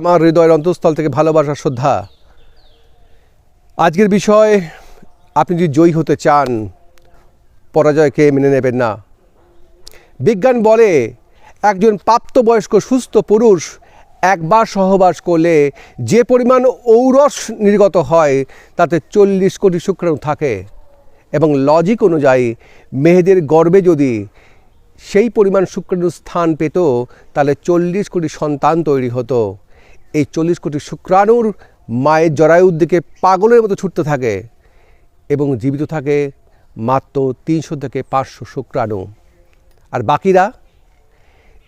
আমার হৃদয়ের অন্তঃস্থল থেকে ভালোবাসা শ্রদ্ধা? আজকের বিষয়, আপনি যদি জয়ী হতে চান, পরাজয়কে মেনে নেবেন না। বিজ্ঞান বলে, একজন প্রাপ্তবয়স্ক সুস্থ পুরুষ একবার সহবাস করলে যে পরিমাণ ঔরস নির্গত হয়, তাতে চল্লিশ কোটি শুক্রাণু থাকে। এবং লজিক অনুযায়ী মেয়েদের গর্বে যদি সেই পরিমাণ শুক্রাণু স্থান পেত, তাহলে চল্লিশ কোটি সন্তান তৈরি হতো। এই চল্লিশ কোটি শুক্রাণুর মায়ের জরায়ুর দিকে পাগলের মতো ছুটতে থাকে এবং জীবিত থাকে মাত্র তিনশো থেকে পাঁচশো শুক্রাণু। আর বাকিরা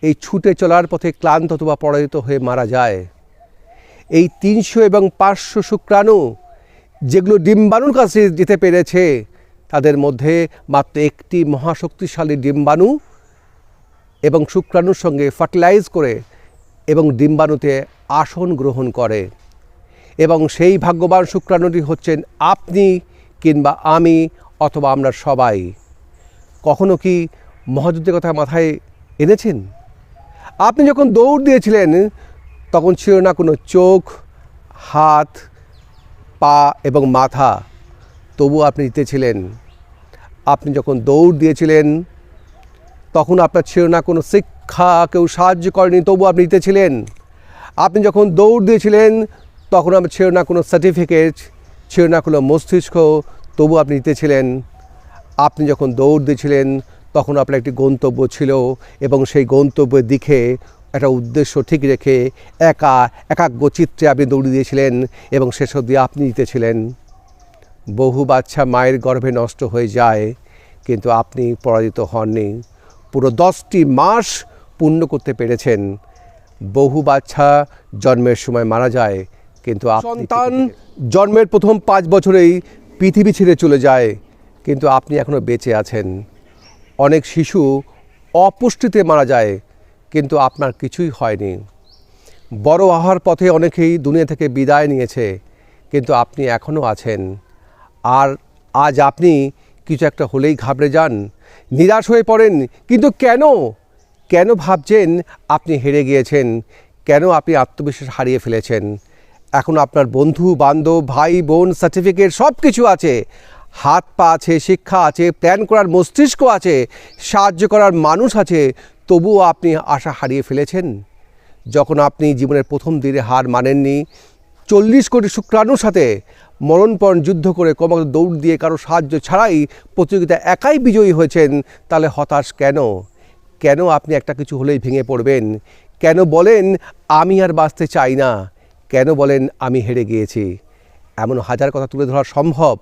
এই ছুটে চলার পথে ক্লান্ত অথবা পরাজিত হয়ে মারা যায়। এই তিনশো এবং পাঁচশো শুক্রাণু যেগুলো ডিম্বাণুর কাছে যেতে পেরেছে তাদের মধ্যে মাত্র একটি মহাশক্তিশালী ডিম্বাণু এবং শুক্রাণুর সঙ্গে ফার্টিলাইজ করে এবং ডিম্বাণুতে আসন গ্রহণ করে। এবং সেই ভাগ্যবান শুক্রাণুটি হচ্ছেন আপনি কিংবা আমি অথবা আমরা সবাই। কখনো কি মহাযুদ্ধের কথা মাথায় এনেছেন? আপনি যখন দৌড় দিয়েছিলেন, তখন ছিল না কোনো চোখ, হাত, পা এবং মাথা। তবু আপনি জিতেছিলেন। আপনি যখন দৌড় দিয়েছিলেন, তখন আপনার ছিল না কোনো শিক্ষা, কেউ সাহায্য করেনি তবু আপনি জিতেছিলেন। আপনি যখন দৌড় দিয়েছিলেন, তখন আপনার ছিল না কোনো সার্টিফিকেট ছিল না কোনো মস্তিষ্ক তবু আপনি জিতেছিলেন। আপনি যখন দৌড় দিয়েছিলেন, তখন আপনার একটি গন্তব্য ছিল এবং সেই গন্তব্যের দিকে একটা উদ্দেশ্য ঠিক রেখে একা, একাগ্র চিত্রে আপনি দৌড়ে দিয়েছিলেন এবং শেষ অবধি আপনি জিতেছিলেন। বহু বাচ্চা মায়ের গর্ভে নষ্ট হয়ে যায় কিন্তু আপনি পরাজিত হননি। পুরো দশটি মাস পূর্ণ করতে পেরেছেন। বহু বাচ্চা জন্মের সময় মারা যায় কিন্তু সন্তান জন্মের প্রথম পাঁচ বছরেই পৃথিবী ছেড়ে চলে যায় কিন্তু আপনি এখনও বেঁচে আছেন। অনেক শিশু অপুষ্টিতে মারা যায় কিন্তু আপনার কিছুই হয়নি। বড় হওয়ার পথে অনেকেই দুনিয়া থেকে বিদায় নিয়েছে কিন্তু আপনি এখনও আছেন। আর আজ আপনি কিছু একটা হলেই ঘাবড়ে যান। নিরাশ হয়ে পড়েন। কিন্তু কেন? কেন ভাবছেন আপনি হেরে গিয়েছেন? কেন আপনি আত্মবিশ্বাস হারিয়ে ফেলেছেন? এখন আপনার বন্ধু, বান্ধব, ভাই, বোন সার্টিফিকেট সব কিছু আছে। হাত পা আছে, শিক্ষা আছে প্ল্যান করার মস্তিষ্ক আছে, সাহায্য করার মানুষ আছে। তবুও আপনি আশা হারিয়ে ফেলেছেন। যখন আপনি জীবনের প্রথম দিনে হার মানেননি, চল্লিশ কোটি শুক্রাণুর সাথে মরণপণ যুদ্ধ করে ক্রমাগত দৌড় দিয়ে কারও সাহায্য ছাড়াই প্রতিযোগিতা একাই বিজয়ী হয়েছেন, তাহলে হতাশ কেন? কেন আপনি একটা কিছু হলেই ভেঙে পড়বেন? কেন বলেন, আমি আর বাঁচতে চাই না কেন বলেন, আমি হেরে গিয়েছি এমন হাজার কথা তুলে ধরা সম্ভব,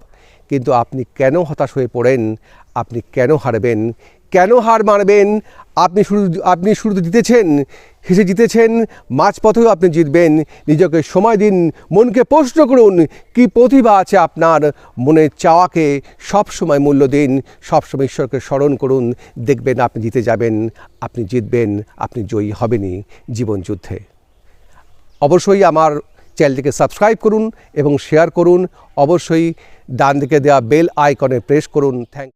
কিন্তু আপনি কেন হতাশ হয়ে পড়েন? আপনি কেন হারবেন? কেন হার মারবেন আপনি শুরু, আপনি শুরুতে জিতেছেন হেসে জিতেছেন, মাঝপথেও আপনি জিতবেন। নিজেকে সময় দিন, মনকে প্রশ্ন করুন, কি প্রতিভা আছে আপনার? মনের চাওয়াকে সবসময় মূল্য দিন, সবসময় ঈশ্বরকে স্মরণ করুন। দেখবেন আপনি জিতে যাবেন, আপনি জিতবেন, আপনি জয়ী হবেনই জীবন যুদ্ধে। অবশ্যই আমার চ্যানেলটিকে সাবস্ক্রাইব করুন এবং শেয়ার করুন। অবশ্যই ডান দিকে দেওয়া বেল আইকনে প্রেস করুন। থ্যাংক